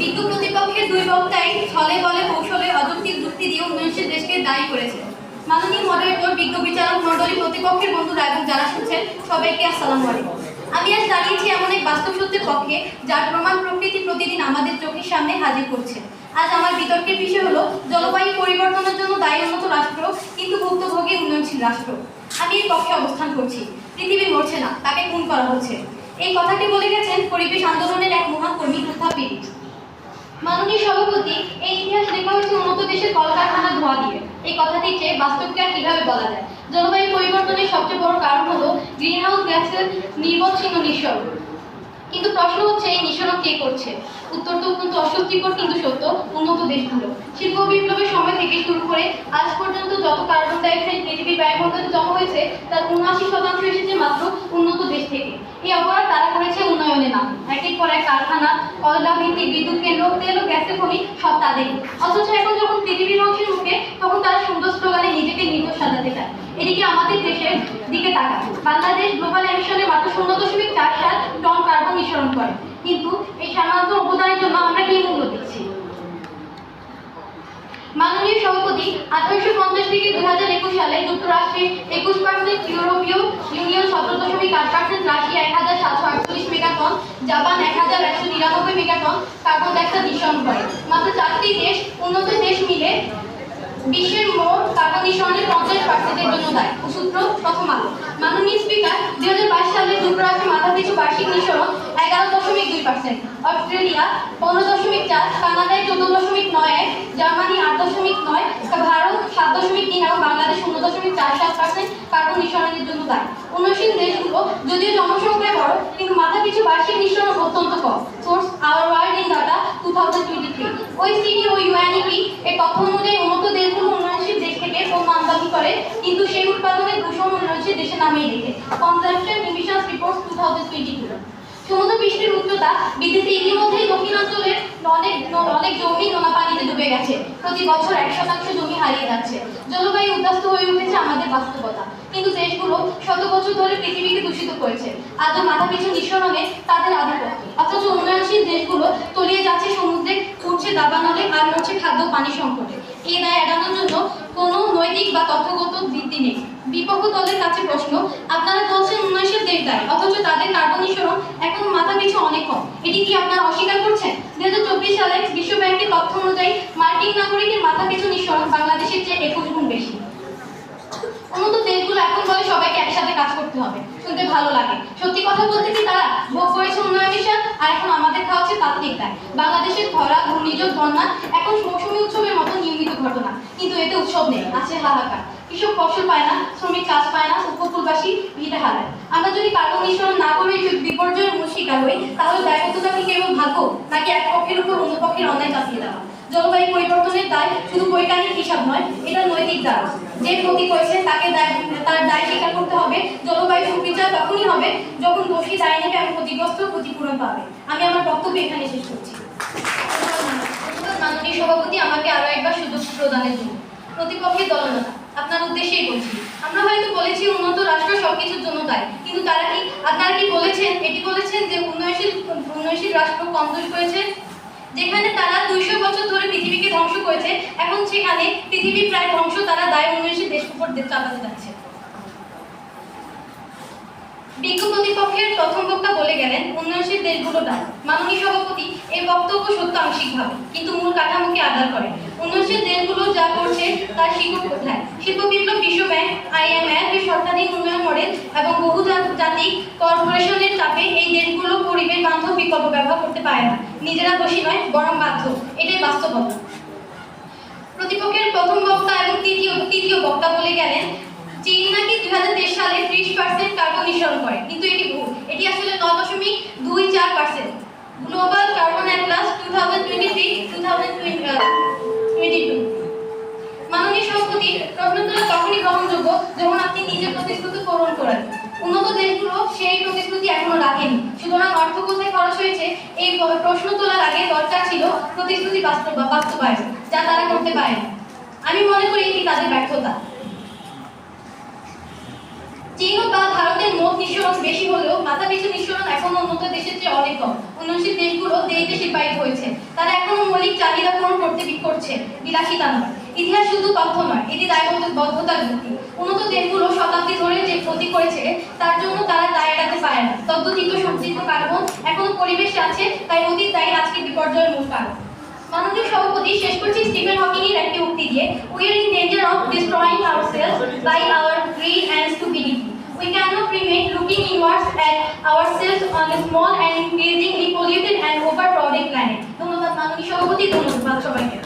বিদ্যুৎ প্রতিপক্ষের দুই বক্তাই ছলে বলে কৌশলে অযৌক্তিক যুক্তি দিয়ে উন্নয়নশীল দেশকে দায়ী করেছে মাননীয় মডারেটর বিজ্ঞ বিচারক মণ্ডলী প্রতিপক্ষের বন্ধুরা এবং যারা শুনছেন, সবাইকে আসসালামু আলাইকুম। আমি আজ দাঁড়িয়েছি এমন এক বাস্তব সত্যের পক্ষে, যার প্রমাণ প্রকৃতি প্রতিদিন আমাদের চোখের সামনে হাজির করছে। আজ আমার বিতর্কের বিষয় হলো, জলবায়ু পরিবর্তনের জন্য দায়ী উন্নত রাষ্ট্র, কিন্তু ভুক্তভোগী উন্নয়নশীল রাষ্ট্র। আমি এই পক্ষে অবস্থান করছি। পৃথিবী মরছে না, তাকে খুন করা হচ্ছে। এই কথাটি বলে গেছেন পরিবেশ আন্দোলনের এক মহান কর্মী মুস্তাফিজ মাননীয় সভাপতি, এই ইতিহাস লেখা হয়েছে উন্নত দেশের কলকারখানা ধোয়া দিয়ে। এই কথাটি চেয়ে বাস্তবকে আর কীভাবে বলা যায়? জলবায়ু পরিবর্তনের সবচেয়ে বড় কারণ হলো গ্রিনহাউস গ্যাসের নির্বচ্ছিন্ন নিঃসরণ কিন্তু প্রশ্ন হচ্ছে, এই নিঃসরণ কে করছে? উত্তর তো অত্যন্ত অস্বস্তিকর, কিন্তু সত্য। উন্নত দেশগুলো শিল্প বিপ্লবের সময় থেকে শুরু করে আজ পর্যন্ত যত কার্বন ডাইঅক্সাইড পৃথিবীর বায়ুমণ্ডলে জমা হয়েছে, তার উনআশি শতাংশ এসেছে মাত্র উন্নত দেশ থেকে। এই অপরাধ তারা করেছে উন্নয়নে নাম। একের পর এক কারখানা, কয়লা ভিত্তিক বিদ্যুৎ কেন্দ্র, তেল ও গ্যাসের খনি, সব তাদেরই অথচ এখন যখন পৃথিবীর ধ্বংসের মুখে, তখন তারা সুন্দর স্লোগানে নিজেকে নির্দোষ সাজাতে চায়। এদিকে আমাদের দেশের দিকে তাকান। বাংলাদেশ গ্লোবাল এমিশনে মাত্র শূন্য দশমিক চার সাত টন কার্বন নিঃসরণ করে কিন্তু এই সামান্য অবদানের জন্য আমরা কি মূল্য দিচ্ছি? মাননীয় সভাপতি, আঠারোশো পঞ্চাশ থেকে দুই হাজার একুশ সালে যুক্তরাষ্ট্রে একুশ পার্সেন্ট ইউরোপীয় ইউনিয়ন সতেরো দশমিক আট পার্সেন্ট রাশিয়া এক হাজার সাতশো আটচল্লিশ মেগাটন জাপান এক হাজার একশো নিরানব্বই মেগাটন কার্বন ডাইঅক্সাইড নিঃসরণ করে। মাত্র চারটি দেশ, উন্নত দেশ মিলে বিশ্বের মোট কার্বন নিঃসরণের পঞ্চাশ পার্সেন্টের জন্য দায়ী। সূত্র প্রথম আলো। মাননীয় স্পিকার, দুই হাজার বাইশ সালে যুক্তরাষ্ট্রে মাথাপিছু বার্ষিক নিঃসরণ এগারো দশমিক দুই পার্সেন্ট অস্ট্রেলিয়া পনেরো দশমিক চার, কানাডায় চোদ্দ দশমিক নয় এক জার্মানি আট দশমিক নয়, ভারত সাত দশমিক তিন এবং বাংলাদেশ শূন্য দশমিক চার সাত পার্সেন্ট কার্বন নিঃসরণের জন্য দায়ী উন্নয়নশীল দেশগুলো যদিও জনসংখ্যায় বড়, কিন্তু মাথাপিছু বার্ষিক নিঃসরণ অত্যন্ত কম। Source our world in data two thousand twenty three OECD O UNEP এর তথ্য অনুযায়ী উন্নত দেশগুলো উন্নয়নশীল দেশ থেকে পণ্য আমদানি করে, কিন্তু সেই উৎপাদনের দূষণ উন্নয়নশীল দেশে নামেই রেখে consumption emissions report two thousand twenty two সমুদ্র পৃষ্ঠের উচ্চতা বৃদ্ধিতে ইতিমধ্যেই দক্ষিণাঞ্চলের অনেক অনেক জমি নোনা পানিতে ডুবে গেছে। প্রতি বছর এক শতাংশ জমি হারিয়ে যাচ্ছে। জলবায়ু উদ্বাস্ত হয়ে উঠেছে আমাদের বাস্তবতা। কিন্তু দেশগুলো শত বছর ধরে পৃথিবীকে দূষিত করেছে। আজও মাথাপিছু নিঃসরণে তাদের আধিপত্য। অথচ উন্নয়নশীল দেশগুলো তলিয়ে যাচ্ছে সমুদ্রে উঠছে দাবানলে, আর হচ্ছে খাদ্য পানি সংকটে। এই দায় এড়ানোর জন্য কোনো নৈতিক বা তথ্যগত ভিত্তি নেই। বিপক্ষ দলের কাছে প্রশ্ন, আপনারা বলছেন দায় অথচ তাদের কার্বন নিঃসরণ এখন মাথা পিছু অনেক কম। এটি কি আপনারা অস্বীকার করছেন? দুই হাজার চব্বিশ সালে বিশ্ব ব্যাংকের তথ্য অনুযায়ী মার্কিন নাগরিকের মাথা পিছু নিঃসরণ বাংলাদেশের চেয়ে একুশ গুণ বেশি। উন্নত দেশগুলো এখন বলে সবাইকে একসাথে কাজ করতে হবে। শুনতে ভালো লাগে। সত্যি কথা বলতে কি তারা ভোগ করেছে উন্নয়ন আর এখন আমাদের খাওয়া হচ্ছে তাত্ত্বিক দায় বাংলাদেশের খরা ঘূর্ণিঝড় বন্যা এখন মৌসুমী উৎসবের মতো নিয়মিত ঘটনা। কিন্তু এতে উৎসব নেই, আছে হাহাকার। কৃষক ফসল পায় না, শ্রমিক কাজ পায় না উপকূলবাসী ভিটে হারায়। আমরা যদি কার্বন নিঃসরণ না করে বিপর্যয়ের শিকার হই তাহলে দায়বদ্ধতা কি কেবল ভাগ্য, নাকি এক পক্ষের উপর অন্য পক্ষের অন্যায় চাপিয়ে দেওয়া? জলবায়ু পরিবর্তনের দায় শুধু বৈজ্ঞানিক হিসাব নয়, এটা নৈতিক দায় যে ক্ষতি করেছে তাকে তার দায় স্বীকার করতে হবে, জলবায়ু সুবিচার তখনই হবে যখন দোষী দায় নেবে এবং ক্ষতিগ্রস্ত ক্ষতিপূরণ পাবে। আমি আমার বক্তব্য এখানে শেষ করছি। মাননীয় সভাপতি, আমাকে আরও একবার সুযোগ প্রদানের জন্য। প্রতিপক্ষের দলনেতা, আপনার উদ্দেশ্যেই বলছি। আমরা হয়তো বলেছি উন্নত রাষ্ট্র সবকিছুর জন্য দায়, কিন্তু তারা কি, আপনারা কি বলেছেন, এটি বলেছেন যে উন্নয়নশীল উন্নয়নশীল রাষ্ট্র কম দোষ করেছে? যেখানে তারা দুইশো বছর ধরে পৃথিবীকে ধ্বংস করেছে, এখন সেখানে পৃথিবী প্রায় ধ্বংস, তারা দায় উন্নয়নশীল দেশ উপর চাপাতে যাচ্ছে। বিজ্ঞ প্রতিপক্ষের প্রথম বক্তা বলে গেলেন, উন্নয়নশীল দেশগুলো দায়। মাননীয় সভাপতি এই বক্তব্য সত্য আংশিকভাবে কিন্তু মূল কাঠামোকে আধার করে। উন্নয়নশীল দেশগুলো যা করছে তার শিকড় কোথায়? শিল্প বিপ্লব বিশ্ব ব্যাংক আইএমএফ, সরকারি উন্নয়ন মডেল এবং বহু জা- কর্পোরেশনের চাপে এই দেশগুলো পরিবেশ বান্ধব বিকল্প ব্যবহার করতে পারে না। নিজেরা দোষী নয়, বরং বাধ্য। এটাই বাস্তবতা প্রতিপক্ষের প্রথম বক্তা এবং তৃতীয় তৃতীয় বক্তা বলে গেলেন, চীন নাকি দুই হাজার তেইশ সালে ত্রিশ পার্সেন্ট কার্বন নিঃসরণ করে। কিন্তু এটি ভুল। এটি আসলে নয় দশমিক দুই চার percent. Global carbon atlas two thousand twenty three two thousand twenty two মাননীয় সভাপতি প্রশ্ন তোলা তখনই গ্রহণযোগ্য যখন আপনি নিজের প্রতিশ্রুতি পূরণ করেন। উন্নত দেশগুলো সেই প্রতিশ্রুতি এখনও রাখেনি। সুতরাং অর্থ কোথায় খরচ হয়েছে, এই প্রশ্ন তোলার আগে দরকার ছিল প্রতিশ্রুতি বাস্তব বাস্তবায়ন, যা তারা করতে পারে আমি মনে করি এটি তাদের ব্যর্থতা। চীন বা ভারতের মোট নিঃসরণ বেশি হলেও মাথাপিছু নিঃসরণ এখনও উন্নত দেশের চেয়ে অনেক কম। উন্নয়নশীল দেশগুলো দেরিতে শিল্পায়িত হয়েছে। তারা এখনও মৌলিক চাহিদা পূরণ করতে করছে, বিলাসিতা নয়। ইতিহাস শুধু তথ্য নয়, এটি দায়বদ্ধতার ভিত্তি। উন্নত দেশগুলো শতাব্দী ধরে যে ক্ষতি করেছে, তার জন্য তারা দায় এড়াতে পারে না। তদ্দূতিত সজ্জিত কার্বন এখনও পরিবেশে আছে, তাই অতীত দায়ী আজকে বিপর্যয়ের মূল কারণ। মাননীয় সভাপতি, শেষ করছি স্টিফেন হকিংয়ের একটি উক্তি দিয়ে we are in danger of destroying ourselves by our greed and stupidity We cannot remain looking inwards at ourselves on a small and increasingly polluted and overcrowded planet. ধন্যবাদ মাননীয় সভাপতি, ধন্যবাদ সবাইকে।